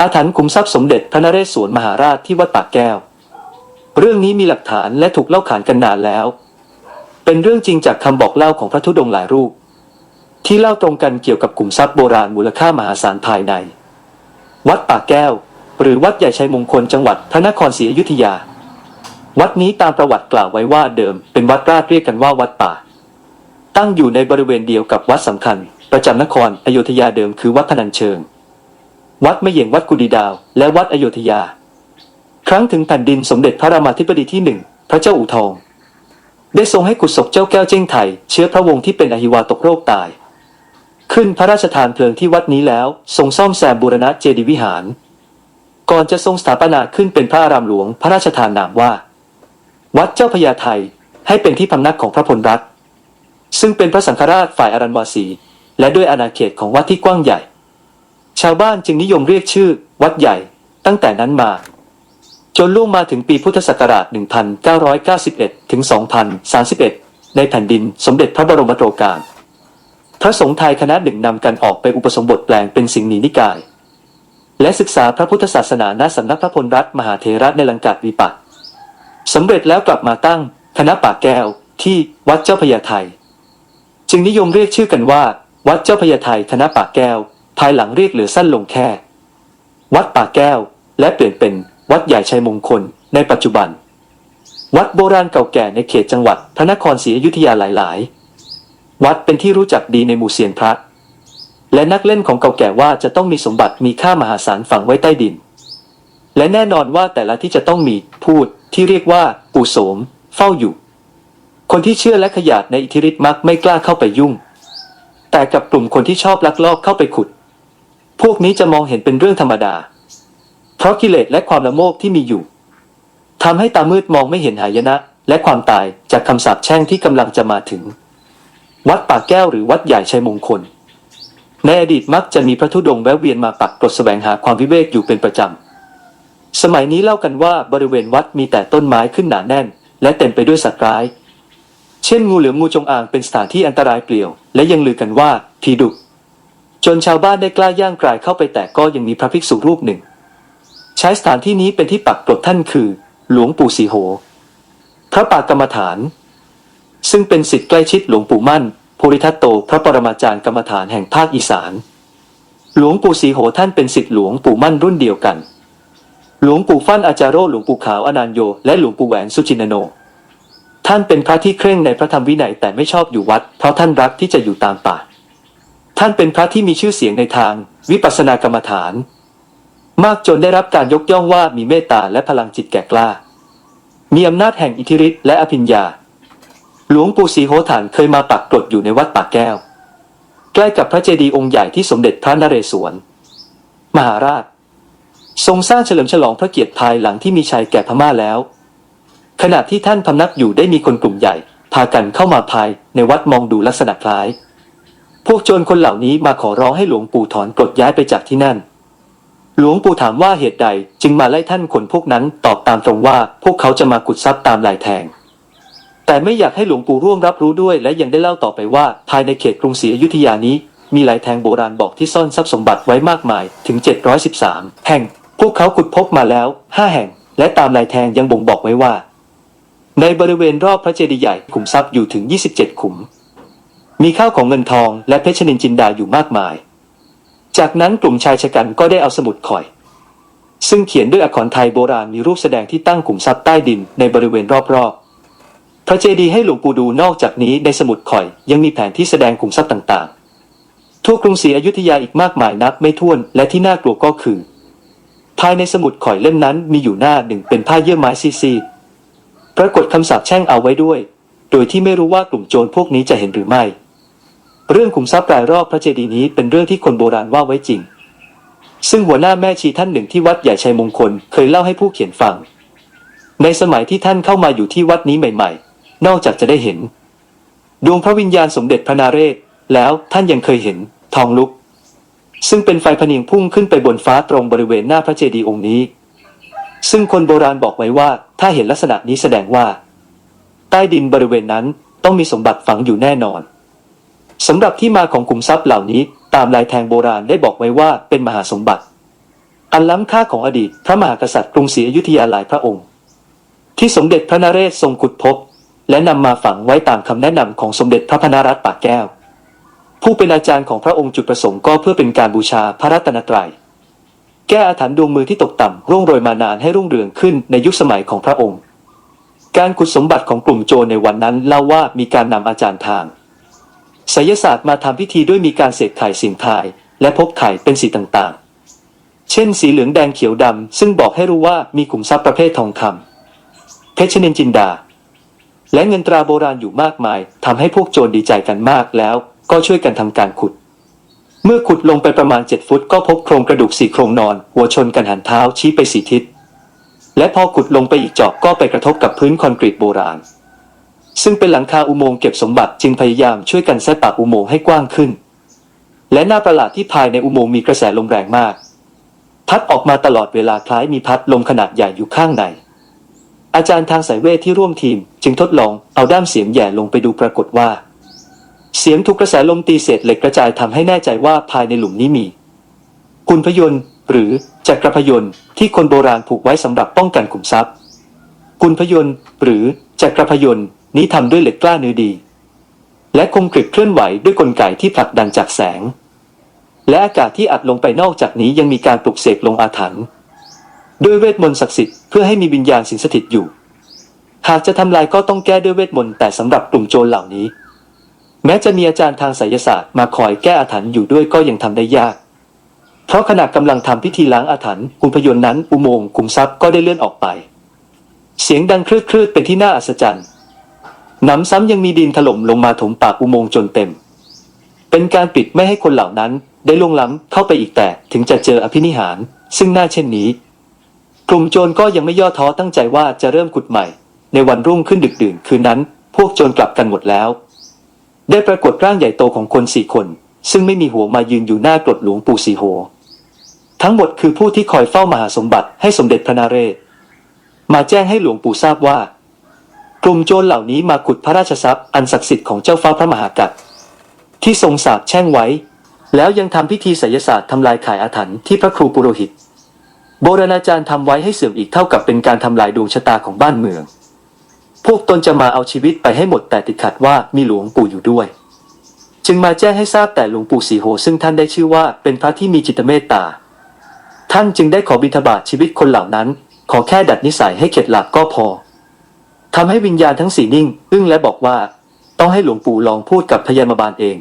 อาถรรพ์ขุมทรัพย์สมเด็จพระนเรศวรมหาราชที่วัดปากแก้ว เรื่องนี้มีหลักฐานและถูกเล่าขานกันนานแล้ว เป็นเรื่องจริงจากคำบอกเล่าของพระธุดงค์หลายรูป ที่เล่าตรงกันเกี่ยวกับกลุ่มทรัพย์โบราณมูลค่ามหาศาลภายใน วัดปากแก้ว หรือวัดใหญ่ชัยมงคลจังหวัดพระนครศรีอยุธยา วัดนี้ตามประวัติกล่าวไว้ว่าเดิม เป็นวัดราชเรียกกันว่าวัดป่า ตั้งอยู่ในบริเวณเดียวกับวัดสำคัญ ประจำนครอโยธยาเดิมคือวัดพนัญเชิง วัดมะเหยงวัดกุดีดาว และวัดอโยธยา ครั้งถึงแผ่นดินสมเด็จพระรามาธิบดีที่หนึ่งพระเจ้าอู่ทอง ได้ทรงให้กุศลเจ้าแก้วเจ้งไถเชื้อพระวงศ์ที่เป็นอหิวาตกโรคตาย ขึ้นพระราชทานเพลิงที่วัดนี้แล้ว ทรงซ่อมแซมบูรณะเจดีย์วิหาร ก่อนจะทรงสถาปนาขึ้นเป็นพระอารามหลวงพระราชทานนามว่า วัดเจ้าพญาไทยให้เป็นที่พำนักของพระพลรัตซึ่งเป็นพระสังฆราชฝ่ายอารันวาสี และด้วยอาณาเขตของวัดที่กว้างใหญ่ ชาวบ้านจึงนิยมเรียกชื่อ วัดใหญ่ตั้งแต่นั้นมา จนล่วงมาถึงปีพุทธศักราช 1991 ถึง 2031 ในแผ่นดินสมเด็จพระบรมโตรกาลพระสงฆ์ไทยคณะหนึ่งนำกันออกไปอุปสมบทแปลงเป็นสิงห์นีนิกาย และศึกษาพระพุทธศาสนาณสำนักพระพลรัตมหาเทระในลังกาดวิปัตสำเร็จแล้วกลับมาตั้งคณะป่าแก้วที่วัดเจ้าพญาไทจึงนิยมเรียกชื่อกันว่า วัดเจ้าพญาไทคณะป่าแก้ว ภายหลังเรียกเหลือสั้นลงแค่ วัดป่าแก้ว และเปลี่ยนเป็นวัดใหญ่ชัยมงคลในปัจจุบัน วัดโบราณเก่าแก่ในเขตจังหวัดพระนครศรีอยุธยาหลาย ๆ วัดเป็นที่รู้จักดีในหมู่เซียนพระ และนักเล่นของเก่าแก่ว่าจะต้องมีสมบัติมีค่ามหาศาลฝังไว้ใต้ดิน และแน่นอนว่าแต่ละที่จะต้องมีพูดที่เรียกว่าปู่โสม เฝ้าอยู่ คนที่เชื่อและขยาดในอิทธิฤทธิ์มักไม่กล้าเข้าไปยุ่ง แต่กับกลุ่มคนที่ชอบลักลอบเข้าไปขุด พวกนี้จะมองเห็นเป็นเรื่องธรรมดา เพราะกิเลสและความละโมบที่มีอยู่ทำให้ตามืดมองไม่เห็นหายนะ และความตายจากคำสาปแช่งที่กำลังจะมาถึง วัดป่าแก้วหรือวัดใหญ่ชัยมงคล ในอดีตมักจะมีพระธุดงค์แวะเวียนมาปักกรดแสวงหาความวิเวกอยู่เป็นประจำ สมัยนี้เล่ากันว่าบริเวณวัดมีแต่ต้นไม้ขึ้นหนาแน่น และเต็มไปด้วยสัตว์ร้าย เช่นงูเหลือมงูจงอางเป็นสถานที่อันตรายเปลี่ยว และยังลือกันว่าผีดุ จนชาวบ้านได้กล้าย่างกลายเข้าไปแต่ก็ยังมีพระภิกษุรูปหนึ่ง ใช้สถานที่นี้เป็นที่ปักกรดท่านคือ หลวงปู่สีโห พระปากรรมฐาน ซึ่งเป็นสิทธิ์ใกล้ชิดหลวงปู่มั่นภูริทัตโต พระปรมาจารย์กรรมฐานแห่งภาคอีสาน หลวงปู่สีโหท่านเป็นสิทธิ์หลวงปู่มั่นรุ่นเดียวกัน หลวงปู่ฟั่นอาจารโรหลวงปู่ขาวอนันโย และหลวงปู่แหวนสุจินโน ท่านเป็นพระที่เคร่งในพระธรรมวินัยแต่ไม่ชอบอยู่วัด เพราะท่านรักที่จะอยู่ตามป่า ท่านเป็นพระที่มีชื่อเสียงในทาง วิปัสสนากรรมฐาน มากจนได้รับการยกย่องว่ามีเมตตาและพลังจิตแก่กล้า มีอำนาจแห่งอิทธิฤทธิ์และอภิญญา หลวงปู่ศรีโหฐานเคยมาปักกรดอยู่ในวัดปากแก้ว ใกล้กับพระเจดีย์องค์ใหญ่ที่สมเด็จพระนเรศวร มหาราช ทรงสร้างเฉลิมฉลองพระเกียรติภายหลังที่มีชัยแก่พม่าแล้ว ขณะที่ท่านพำนักอยู่ได้มีคนกลุ่มใหญ่ พากันเข้ามาภายในวัดมองดูลักษณะคล้าย พวกโจรคนเหล่านี้มาขอร้องให้หลวงปู่ถอนกรดย้ายไปจากที่นั่น หลวงปู่ถามว่าเหตุใดจึงมาไล่ท่านคนพวกนั้นตอบตามตรงว่าพวกเขาจะมาขุดทรัพย์ตามลายแทง แต่ไม่อยากให้หลวงปู่ร่วงรับรู้ด้วย และยังได้เล่าต่อไปว่า ภายในเขตกรุงศรีอยุธยานี้ มีหลายแทงโบราณบอกที่ซ่อนทรัพย์สมบัติไว้มากมายถึง 713 แห่ง พวกเขาขุดพบมาแล้ว 5 แห่ง และตามลายแทงยังบ่งบอกไว้ว่า ในบริเวณรอบพระเจดีย์ใหญ่ขุมทรัพย์อยู่ถึง 27 ขุม มีข้าวของเงินทองและเพชรนินจินดาอยู่มากมาย จากนั้นกลุ่มชายชะกันก็ได้เอาสมุดข่อย ซึ่งเขียนด้วยอักขรไทยโบราณมีรูปแสดงที่ตั้งขุมทรัพย์ใต้ดินในบริเวณรอบๆ พระเจดีย์ให้หลวงปู่ดูนอกจากนี้ในสมุดข่อยยังมีแผนที่แสดงขุมทรัพย์ต่างๆ ทั่วกรุงศรีอยุธยาอีกมากมายนับไม่ถ้วนและที่น่ากลัวก็คือ ภายในสมุดข่อยเล่มนั้นมีอยู่หน้าหนึ่งเป็นผ้าเยื่อไม้ซีๆปรากฏคำสาปแช่งเอาไว้ด้วย โดยที่ไม่รู้ว่ากลุ่มโจรพวกนี้จะเห็นหรือไม่ เรื่องขุมทรัพย์รายรอบพระเจดีย์นี้เป็นเรื่องที่คนโบราณว่าไว้จริง ซึ่งหัวหน้าแม่ชีท่านหนึ่งที่วัดใหญ่ชัยมงคลเคยเล่าให้ผู้เขียนฟัง ในสมัยที่ท่านเข้ามาอยู่ที่วัดนี้ใหม่ ๆ นอกจากจะได้เห็น ดวงพระวิญญาณสมเด็จพระนาเรศ แล้วท่านยังเคยเห็นทองลุก ซึ่งเป็นไฟพเนียงพุ่งขึ้นไปบนฟ้าตรงบริเวณหน้าพระเจดีย์องค์นี้ ซึ่งคนโบราณบอกไว้ว่า ถ้าเห็นลักษณะนี้แสดงว่า ใต้ดินบริเวณนั้นต้องมีสมบัติฝังอยู่แน่นอน สำหรับที่มาของกลุ่มทรัพย์เหล่านี้ ตามลายแทงโบราณได้บอกไว้ว่าเป็นมหาสมบัติ อันล้ำค่าของอดีตพระมหากษัตริย์กรุงศรีอยุธยาหลายพระองค์ ที่สมเด็จพระนเรศทรงขุดพบ และนำมาฝังไว้ตามคำแนะนำของสมเด็จพระพนรัตน์ปากแก้ว ผู้เป็นอาจารย์ของพระองค์จุดประสงค์ก็เพื่อเป็นการบูชาพระรัตนตรัยแก้อาถรรพ์ดวงมือที่ตกต่ำร่วงโรยมานานให้รุ่งเรืองขึ้นในยุคสมัยของพระองค์ การขุดสมบัติของกลุ่มโจรในวันนั้นเล่าว่ามีการนำอาจารย์ทาง ไสยศาสตร์มาทำพิธีด้วยมีการเสกไข่สิ่งทาย และพบไข่เป็นสีต่างๆ เช่น สีเหลืองแดงเขียวดำซึ่งบอกให้รู้ว่ามีขุมทรัพย์ประเภททองคำเพชรนินจินดา และเงินตราโบราณอยู่มากมายทำให้พวกโจรดีใจกันมากแล้ว ก็ช่วยกันทำการขุด เมื่อขุดลงไปประมาณ 7 ฟุต ก็พบโครงกระดูกสี่โครงนอน หัวชนกันหันเท้าชี้ไปสีทิศและพอขุดลงไปอีกจอบก็ไปกระทบกับพื้นคอนกรีตโบราณ ซึ่งเป็นหลังคาอุโมงค์เก็บสมบัติจึงพยายามช่วยกันแซะปากอุโมงค์ให้กว้างขึ้น และน่าประหลาดที่ภายในอุโมงค์มีกระแสลมแรงมาก พัดออกมาตลอดเวลาคล้ายมีพัดลมขนาดใหญ่อยู่ข้างใน อาจารย์ทางสายเวทที่ร่วมทีมจึงทดลองเอาด้ามเสียมแหย่ลงไปดูปรากฏว่า เสียงถูกกระแสลมตีเศษเหล็กกระจายทำให้แน่ใจว่าภายในหลุมนี้มีกุลพยนต์หรือจักรพยนต์ที่คนโบราณผูกไว้สำหรับป้องกันขุมทรัพย์กุลพยนต์หรือจักรพยนต์ นี้ทำด้วยเหล็กกล้าเนื้อดี และคมกริบเคลื่อนไหวด้วยกลไกที่ผลักดันจากแสง และอากาศที่อัดลงไปนอกจากนี้ยังมีการปลุกเสกลงอาถรรพ์ด้วยเวทมนต์ศักดิ์สิทธิ์เพื่อให้มีวิญญาณสิงสถิตอยู่ หากจะทำลายก็ต้องแก้ด้วยเวทมนต์แต่สำหรับกลุ่มโจรเหล่านี้ แม้จะมีอาจารย์ทางไสยศาสตร์มาคอยแก้อาถรรพ์อยู่ด้วยก็ยังทำได้ยาก เพราะขณะกำลังทำพิธีล้างอาถรรพ์กุมพยนต์นั้นอุโมงค์คุมทรัพย์ก็ได้เลื่อนออกไป เสียงดังคลืดคลืดเป็นที่น่าอัศจรรย์ หนำซ้ำยังมีดินถล่มลงมาถมปากอุโมงค์จนเต็ม เป็นการปิดไม่ให้คนเหล่านั้นได้ล่วงล้ำเข้าไปอีกแต่ถึงจะเจออภินิหาร ซึ่งน่าเช่นนี้ กลุ่มโจรก็ยังไม่ย่อท้อตั้งใจว่าจะเริ่มขุดใหม่ ในวันรุ่งขึ้นดึกดื่นคืนนั้น พวกโจรกลับกันหมดแล้ว ได้ปรากฏร่างใหญ่โตของคนสี่คน ซึ่งไม่มีหัวมายืนอยู่หน้ากรดหลวงปู่สีโหทั้งหมดคือผู้ที่คอยเฝ้ามหาสมบัติให้สมเด็จพระนาเรศมาแจ้งให้หลวงปู่ทราบว่า กลุ่มโจรเหล่านี้มาขุดพระราชทรัพย์อันศักดิ์สิทธิ์ของเจ้าฟ้าพระมหากัปที่ทรงสาบแช่งไว้ แล้วยังทำพิธีไสยศาสตร์ทำลายขายอาถรรพ์ที่พระครูปุโรหิต โบราณอาจารย์ทำไว้ให้เสื่อมอีกเท่ากับเป็นการทำลายดวงชะตาของบ้านเมือง พวกตนจะมาเอาชีวิตไปให้หมดแต่ติดขัดว่ามีหลวงปู่อยู่ด้วย จึงมาแจ้งให้ทราบแต่หลวงปู่สีโหซึ่งท่านได้ชื่อว่าเป็นพระที่มีจิตเมตตา ท่านจึงได้ขอบิณฑบาตชีวิตคนเหล่านั้น ขอแค่ดัดนิสัยให้เข็ดหลับก็พอ ทำให้วิญญาณทั้งสี่นิ่งอึ้งและบอกว่า ต้องให้หลวงปู่ลองพูดกับพยามาบาลเอง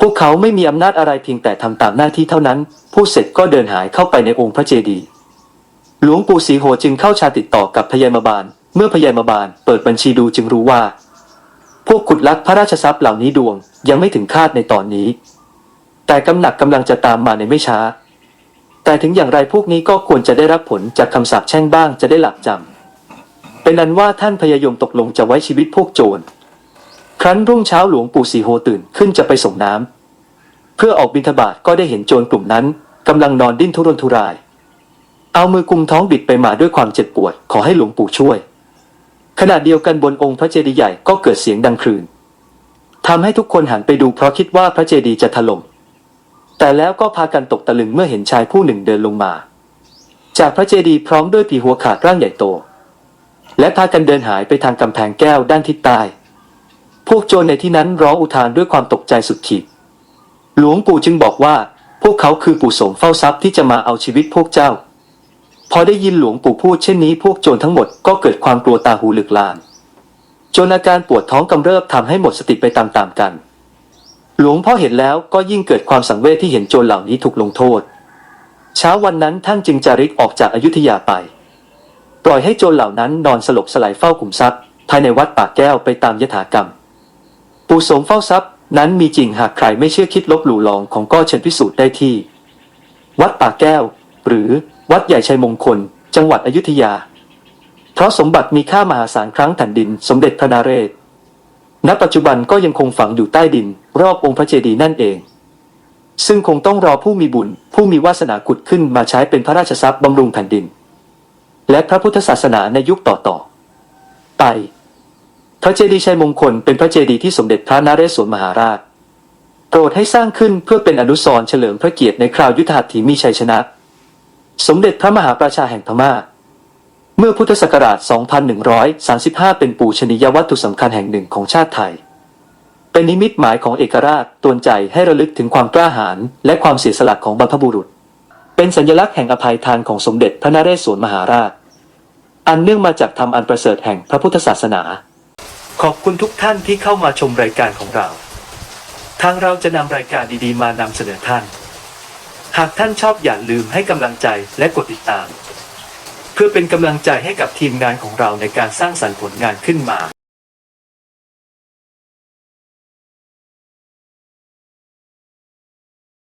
พวกเขาไม่มีอำนาจอะไรเพียงแต่ทำตามหน้าที่เท่านั้นพูดเสร็จก็เดินหายเข้าไปในองค์พระเจดีย์หลวงปู่สีโหจึงเข้าชาติดต่อกับพยามาบาล เมื่อพยามาบาลเปิดบัญชีดูจึงรู้ว่า พวกขุดลักพระราชทรัพย์เหล่านี้ดวงยังไม่ถึงคาดในตอนนี้ แต่กำหนักกำลังจะตามมาในไม่ช้า แต่ถึงอย่างไรพวกนี้ก็ควรจะได้รับผลจากคำสาปแช่งบ้างจะได้หลับจำ เป็นอันว่าท่านพยายมตกลงจะไว้ชีวิตพวกโจร ครั้นรุ่งเช้าหลวงปู่สีโหตื่นขึ้นจะไปส่งน้ำเพื่อออกบิณฑบาตก็ได้เห็นโจรกลุ่มนั้นกำลังนอนดิ้นทุรนทุราย เอามือกุมท้องบิดไปมาด้วยความเจ็บปวดขอให้หลวงปู่ช่วย ขณะเดียวกันบนองค์พระเจดีย์ใหญ่ก็เกิดเสียงดังครืนทำให้ทุกคนหันไปดูเพราะคิดว่าพระเจดีย์จะถล่ม แต่แล้วก็พากันตกตะลึงเมื่อเห็นชายผู้หนึ่งเดินลงมา จากพระเจดีย์พร้อมด้วยผีหัวขาดร่างใหญ่โต และพากันเดินหายไปทางกำแพงแก้วด้านทิศใต้ พวกโจรในที่นั้นร้องอุทานด้วยความตกใจสุดขีด หลวงปู่จึงบอกว่า พวกเขาคือปู่สมเฝ้าทรัพย์ที่จะมาเอาชีวิตพวกเจ้า พอได้ยินหลวงปู่พูดเช่นนี้ พวกโจรทั้งหมดก็เกิดความกลัวตาหูหลึกลานจนอาการปวดท้องกำเริบทำให้หมดสติไปตามๆกัน หลวงพ่อเห็นแล้วก็ยิ่งเกิดความสังเวชที่เห็นโจรเหล่านี้ถูกลงโทษ เช้าวันนั้นท่านจึงจาริกออกจากอายุทยาไป ปล่อยให้โจรเหล่านั้นนอนสลบสลายเฝ้าขุมทรัพย์ ภายในวัดป่าแก้วไปตามยถากรรม ปู่โสมเฝ้าทรัพย์ นั้นมีจริงหากใครไม่เชื่อคิดลบหลู่ลองของก็เชิญพิสูจน์ได้ที่ วัดป่าแก้ว หรือวัดใหญ่ชัยมงคล จังหวัดอยุธยา เพราะสมบัติมีค่ามหาศาลครั้งแผ่นดิน สมเด็จพระนเรศณปัจจุบันก็ยังคงฝังอยู่ใต้ดิน รอบองค์พระเจดีย์นั่นเอง ซึ่งคงต้องรอผู้มีบุญ ผู้มีวาสนาขุดขึ้นมาใช้เป็นพระราชทรัพย์บำรุงแผ่นดิน และพระพุทธศาสนาในยุคต่อๆไป พระเจดีย์ชัยมงคลเป็นพระเจดีย์ที่สมเด็จพระนเรศวรมหาราชโปรดให้สร้างขึ้นเพื่อเป็นอนุสรณ์เฉลิมพระเกียรติในคราวยุทธหัตถีมีชัยชนะ สมเด็จพระมหาประชาแห่งพม่า เมื่อพุทธศักราช 2135 เป็นปูชนียวัตถุสำคัญแห่งหนึ่งของชาติไทย เป็นนิมิตหมายของเอกราชตวนใจให้ระลึกถึงความกล้าหาญและความเสียสละของบรรพบุรุษ เป็นสัญลักษณ์แห่งอภัยทานของสมเด็จพระนเรศวรมหาราช อันเนื่องมาจากธรรมอันประเสริฐแห่งพระพุทธศาสนา ขอบคุณทุกท่านที่เข้ามาชมรายการของเรา ทางเราจะนำรายการดีๆ มานำเสนอท่าน หากท่านชอบอย่าลืมให้กำลังใจและกดติดตาม เพื่อเป็นกำลังใจให้กับทีมงานของเราในการสร้างสรรค์ผลงานขึ้นมา